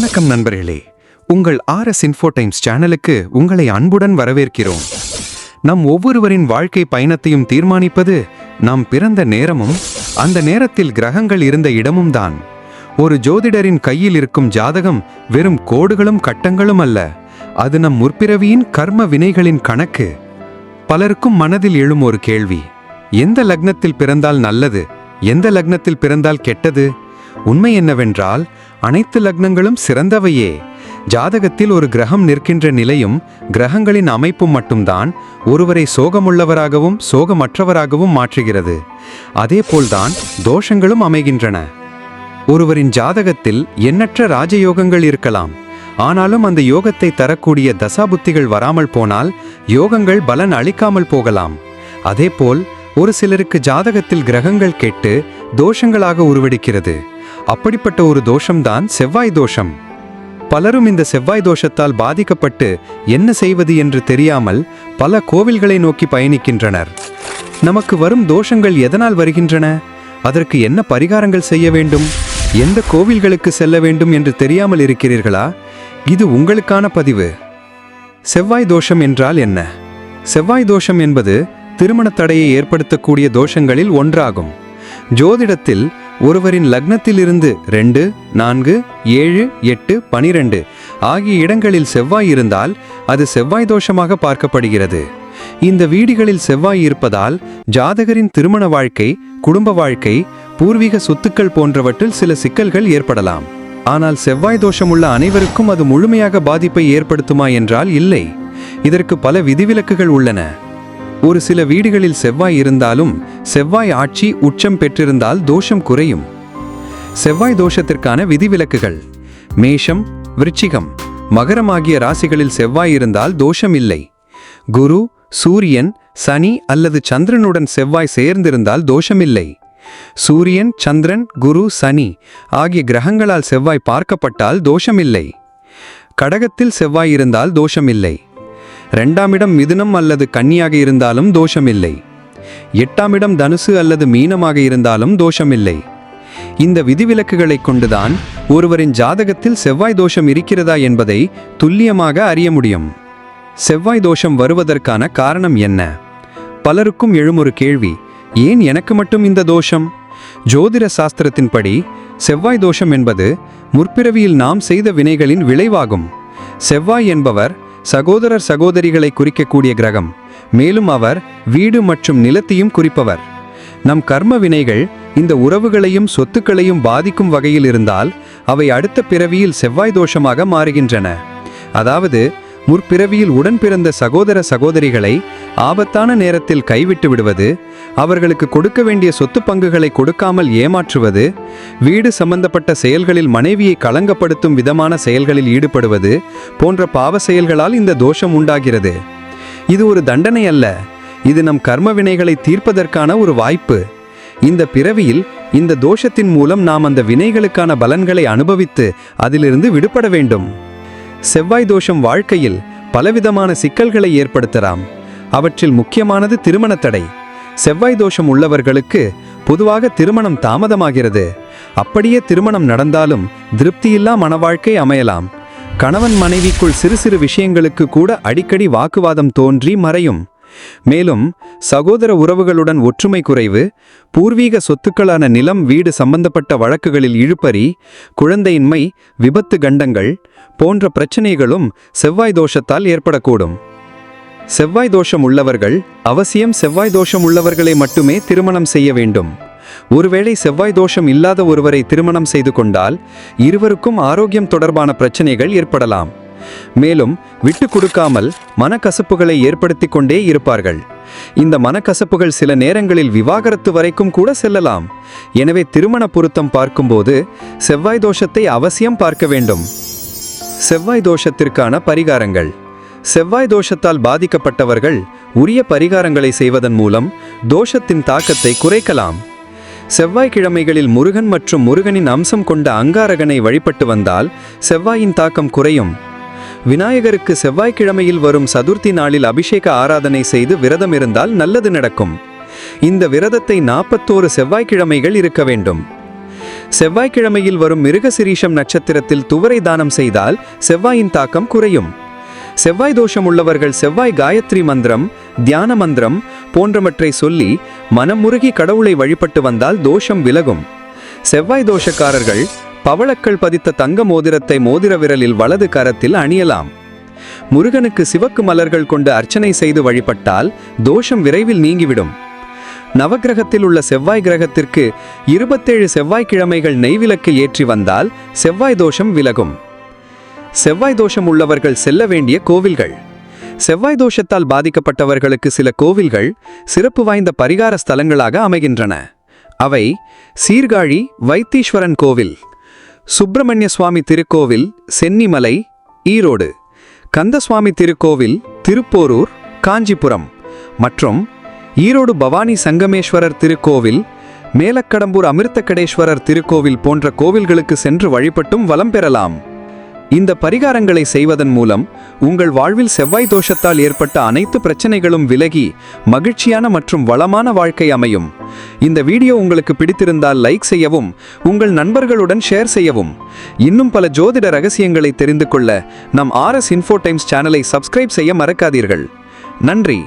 வணக்கம் நண்பர்களே. உங்கள் ஆர்எஸ் இன்ஃபோடைம்ஸ் சேனலுக்கு உங்களை அன்புடன் வரவேற்கிறோம். நம் ஒவ்வொருவரின் வாழ்க்கை பயணத்தையும் தீர்மானிப்பது நாம் பிறந்த நேரமும் அந்த நேரத்தில் கிரகங்கள் இருந்த இடமும் தான். ஒரு ஜோதிடரின் கையில் இருக்கும் ஜாதகம் வெறும் கோடுகளும் கட்டங்களும் அல்ல. அது நம் முற்பிறவியின் கர்ம வினைகளின் கணக்கு. பலருக்கும் மனதில் எழும் ஒரு கேள்வி எந்த லக்னத்தில் பிறந்தால் நல்லது எந்த லக்னத்தில் பிறந்தால் கெட்டது? உண்மை என்னவென்றால் அனைத்து லக்னங்களும் சிறந்தவையே. ஜாதகத்தில் ஒரு கிரகம் நிற்கின்ற நிலையும் கிரகங்களின் அமைப்பும் மட்டும்தான் ஒருவரை சோகமுள்ளவராகவும் சோகமற்றவராகவும் மாற்றுகிறது. அதேபோல்தான் தோஷங்களும் அமைகின்றன. ஒருவரின் ஜாதகத்தில் எண்ணற்ற ராஜயோகங்கள் இருக்கலாம். ஆனாலும் அந்த யோகத்தை தரக்கூடிய தசாபுத்திகள் வராமல் போனால் யோகங்கள் பலன் அளிக்காமல் போகலாம். அதேபோல் ஒரு சிலருக்கு ஜாதகத்தில் கிரகங்கள் கெட்டு தோஷங்களாக உருவெடுக்கிறது. அப்படிப்பட்ட ஒரு தோஷம்தான் செவ்வாய் தோஷம். பலரும் இந்த செவ்வாய் தோஷத்தால் பாதிக்கப்பட்டு என்ன செய்வது என்று தெரியாமல் பல கோவில்களை நோக்கி பயணிக்கின்றனர். நமக்கு வரும் தோஷங்கள் எதனால் வருகின்றன? அதற்கு என்ன பரிகாரங்கள் செய்ய வேண்டும்? எந்த கோவில்களுக்கு செல்ல வேண்டும் என்று தெரியாமல் இருக்கிறீர்களா? இது உங்களுக்கான பதிவு. செவ்வாய் தோஷம் என்றால் என்ன? செவ்வாய் தோஷம் என்பது திருமண தடையை ஏற்படுத்தக்கூடிய தோஷங்களில் ஒன்றாகும். ஜோதிடத்தில் ஒருவரின் லக்னத்திலிருந்து ரெண்டு நான்கு ஏழு எட்டு பனிரெண்டு ஆகிய இடங்களில் செவ்வாய் இருந்தால் அது செவ்வாய் தோஷமாக பார்க்கப்படுகிறது. இந்த வீடுகளில் செவ்வாய் இருப்பதால் ஜாதகரின் திருமண வாழ்க்கை குடும்ப வாழ்க்கை பூர்வீக சொத்துக்கள் போன்றவற்றில் சில சிக்கல்கள் ஏற்படலாம். ஆனால் செவ்வாய் தோஷமுள்ள அனைவருக்கும் அது முழுமையாக பாதிப்பை ஏற்படுத்துமா என்றால் இல்லை. இதற்கு பல விதிவிலக்குகள் உள்ளன. ஒரு சில வீடுகளில் செவ்வாய் இருந்தாலும் செவ்வாய் ஆட்சி உச்சம் பெற்றிருந்தால் தோஷம் குறையும். செவ்வாய் தோஷத்திற்கான விதிவிலக்குகள். மேஷம் விருச்சிகம் மகரம் ஆகிய ராசிகளில் செவ்வாய் இருந்தால் தோஷம் இல்லை. குரு சூரியன் சனி அல்லது சந்திரனுடன் செவ்வாய் சேர்ந்திருந்தால் தோஷமில்லை சூரியன் சந்திரன் குரு சனி ஆகிய கிரகங்களால் செவ்வாய் பார்க்கப்பட்டால் தோஷமில்லை கடகத்தில் செவ்வாய் இருந்தால் தோஷமில்லை ரெண்டாம் இடம் மிதுனம் அல்லது கன்னியாக இருந்தாலும் தோஷமில்லை. எட்டாம் இடம் தனுசு அல்லது மீனமாக இருந்தாலும் தோஷமில்லை. இந்த விதிவிலக்குகளைக் கொண்டுதான் ஒருவரின் ஜாதகத்தில் செவ்வாய் தோஷம் இருக்கிறதா என்பதை துல்லியமாக அறிய முடியும். செவ்வாய் தோஷம் வருவதற்கான காரணம் என்ன? பலருக்கும் எழும் ஒரு கேள்வி ஏன் எனக்கு மட்டும் இந்த தோஷம்? ஜோதிட சாஸ்திரத்தின்படி செவ்வாய் தோஷம் என்பது முற்பிறவியில் நாம் செய்த வினைகளின் விளைவாகும். செவ்வாய் என்பவர் சகோதரர் சகோதரிகளை குறிக்கக்கூடிய கிரகம். மேலும் அவர் வீடு மற்றும் நிலத்தையும் குறிப்பவர். நம் கர்ம வினைகள் இந்த உறவுகளையும் சொத்துக்களையும் பாதிக்கும் வகையில் இருந்தால் அவை அடுத்த பிறவியில் செவ்வாய் தோஷமாக மாறுகின்றன. அதாவது முற்பிறவியில் உடன் பிறந்த சகோதர சகோதரிகளை ஆபத்தான நேரத்தில் கைவிட்டு விடுவது அவர்களுக்கு கொடுக்க வேண்டிய சொத்து பங்குகளை கொடுக்காமல் ஏமாற்றுவது வீடு சம்பந்தப்பட்ட செயல்களில் மனைவியை களங்கப்படுத்தும் விதமான செயல்களில் ஈடுபடுவது போன்ற பாவ செயல்களால் இந்த தோஷம் உண்டாகிறது. இது ஒரு தண்டனை அல்ல. இது நம் கர்ம வினைகளை தீர்ப்பதற்கான ஒரு வாய்ப்பு. இந்த பிறவியில் இந்த தோஷத்தின் மூலம் நாம் அந்த வினைகளுக்கான பலன்களை அனுபவித்து அதிலிருந்து விடுபட வேண்டும். செவ்வாய் தோஷம் வாழ்க்கையில் பலவிதமான சிக்கல்களை ஏற்படுத்தலாம். அவற்றில் முக்கியமானது திருமண தடை. செவ்வாய் தோஷம் உள்ளவர்களுக்கு பொதுவாக திருமணம் தாமதமாகிறது. அப்படியே திருமணம் நடந்தாலும் திருப்தியில்லா மனவாழ்க்கை அமையலாம். கணவன் மனைவிக்குள் சிறு சிறு விஷயங்களுக்கு கூட அடிக்கடி வாக்குவாதம் தோன்றி மறையும். மேலும் சகோதர உறவுகளுடன் ஒற்றுமை குறைவு பூர்வீக சொத்துக்களான நிலம் வீடு சம்பந்தப்பட்ட வழக்குகளில் இழுப்பறி குழந்தையின்மை விபத்து கண்டங்கள் போன்ற பிரச்சனைகளும் செவ்வாய் தோஷத்தால் ஏற்படக்கூடும். செவ்வாய் தோஷம் உள்ளவர்கள் அவசியம் செவ்வாய் தோஷம் உள்ளவர்களை மட்டுமே திருமணம் செய்ய வேண்டும். ஒருவேளை செவ்வாய் தோஷம் இல்லாத ஒருவரை திருமணம் செய்து கொண்டால் இருவருக்கும் ஆரோக்கியம் தொடர்பான பிரச்சனைகள் ஏற்படலாம். மேலும் விட்டு கொடுக்காமல் மனக்கசப்புகளை ஏற்படுத்தி கொண்டே இருப்பார்கள். இந்த மனக்கசப்புகள் சில நேரங்களில் விவாகரத்து வரைக்கும் கூட செல்லலாம். எனவே திருமண பொருத்தம் பார்க்கும்போது செவ்வாய் தோஷத்தை அவசியம் பார்க்க வேண்டும். செவ்வாய் தோஷத்திற்கான பரிகாரங்கள். செவ்வாய் தோஷத்தால் பாதிக்கப்பட்டவர்கள் உரிய பரிகாரங்களை செய்வதன் மூலம் தோஷத்தின் தாக்கத்தை குறைக்கலாம். செவ்வாய்க்கிழமைகளில் முருகன் மற்றும் முருகனின் அம்சம் கொண்ட அங்காரகனை வழிபட்டு வந்தால் செவ்வாயின் தாக்கம் குறையும். விநாயகருக்கு செவ்வாய்க்கிழமையில் வரும் சதுர்த்தி நாளில் அபிஷேக ஆராதனை செய்து விரதம் இருந்தால் நல்லது நடக்கும். இந்த விரதத்தை நாற்பத்தோரு செவ்வாய்க்கிழமைகள் இருக்க வேண்டும். செவ்வாய்க்கிழமையில் வரும் மிருகசிரீஷம் நட்சத்திரத்தில் துவரை தானம் செய்தால் செவ்வாயின் தாக்கம் குறையும். செவ்வாய் தோஷம் உள்ளவர்கள் செவ்வாய் காயத்ரி மந்திரம் தியான மந்திரம் போன்றவற்றை சொல்லி மனமுருகி கடவுளை வழிபட்டு வந்தால் தோஷம் விலகும். செவ்வாய் தோஷக்காரர்கள் பவளக்கள் பதித்த தங்க மோதிரத்தை மோதிர விரலில் வலது கரத்தில் அணியலாம். முருகனுக்கு சிவக்கு மலர்கள் கொண்டு அர்ச்சனை செய்து வழிபட்டால் தோஷம் விரைவில் நீங்கிவிடும். நவக்கிரகத்தில் உள்ள செவ்வாய் கிரகத்திற்கு இருபத்தேழு செவ்வாய்க்கிழமைகள் நெய்விளக்கு ஏற்றி வந்தால் செவ்வாய் தோஷம் விலகும். செவ்வாய் தோஷம் உள்ளவர்கள் செல்ல வேண்டிய கோவில்கள். செவ்வாய் தோஷத்தால் பாதிக்கப்பட்டவர்களுக்கு சில கோவில்கள் சிறப்பு வாய்ந்த பரிகார ஸ்தலங்களாக அமைகின்றன. அவை சீர்காழி வைத்தீஸ்வரன் கோவில் சுப்பிரமணிய சுவாமி திருக்கோவில் சென்னிமலை ஈரோடு. கந்தசுவாமி திருக்கோவில் திருப்போரூர் காஞ்சிபுரம். மற்றும் ஈரோடு பவானி சங்கமேஸ்வரர் திருக்கோவில் மேலக்கடம்பூர் அமிர்தகடேஸ்வரர் திருக்கோவில் போன்ற கோவில்களுக்கு சென்று வழிபட்டும் வலம் பெறலாம். இந்த பரிகாரங்களை செய்வதன் மூலம் உங்கள் வாழ்வில் செவ்வாய் தோஷத்தால் ஏற்பட்ட அனைத்து பிரச்சனைகளும் விலகி மகிழ்ச்சியான மற்றும் வளமான வாழ்க்கை அமையும். இந்த வீடியோ உங்களுக்கு பிடித்திருந்தால் லைக் செய்யவும் உங்கள் நண்பர்களுடன் ஷேர் செய்யவும். இன்னும் பல ஜோதிட ரகசியங்களை தெரிந்து கொள்ள நம் ஆர்எஸ் இன்ஃபோ டைம்ஸ் சேனலை சப்ஸ்கிரைப் செய்ய மறக்காதீர்கள். நன்றி.